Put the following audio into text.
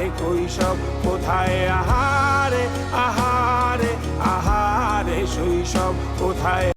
আহারে কৈশব কোথায়? আহারে আহারে আহারে শৈশব কোথায়?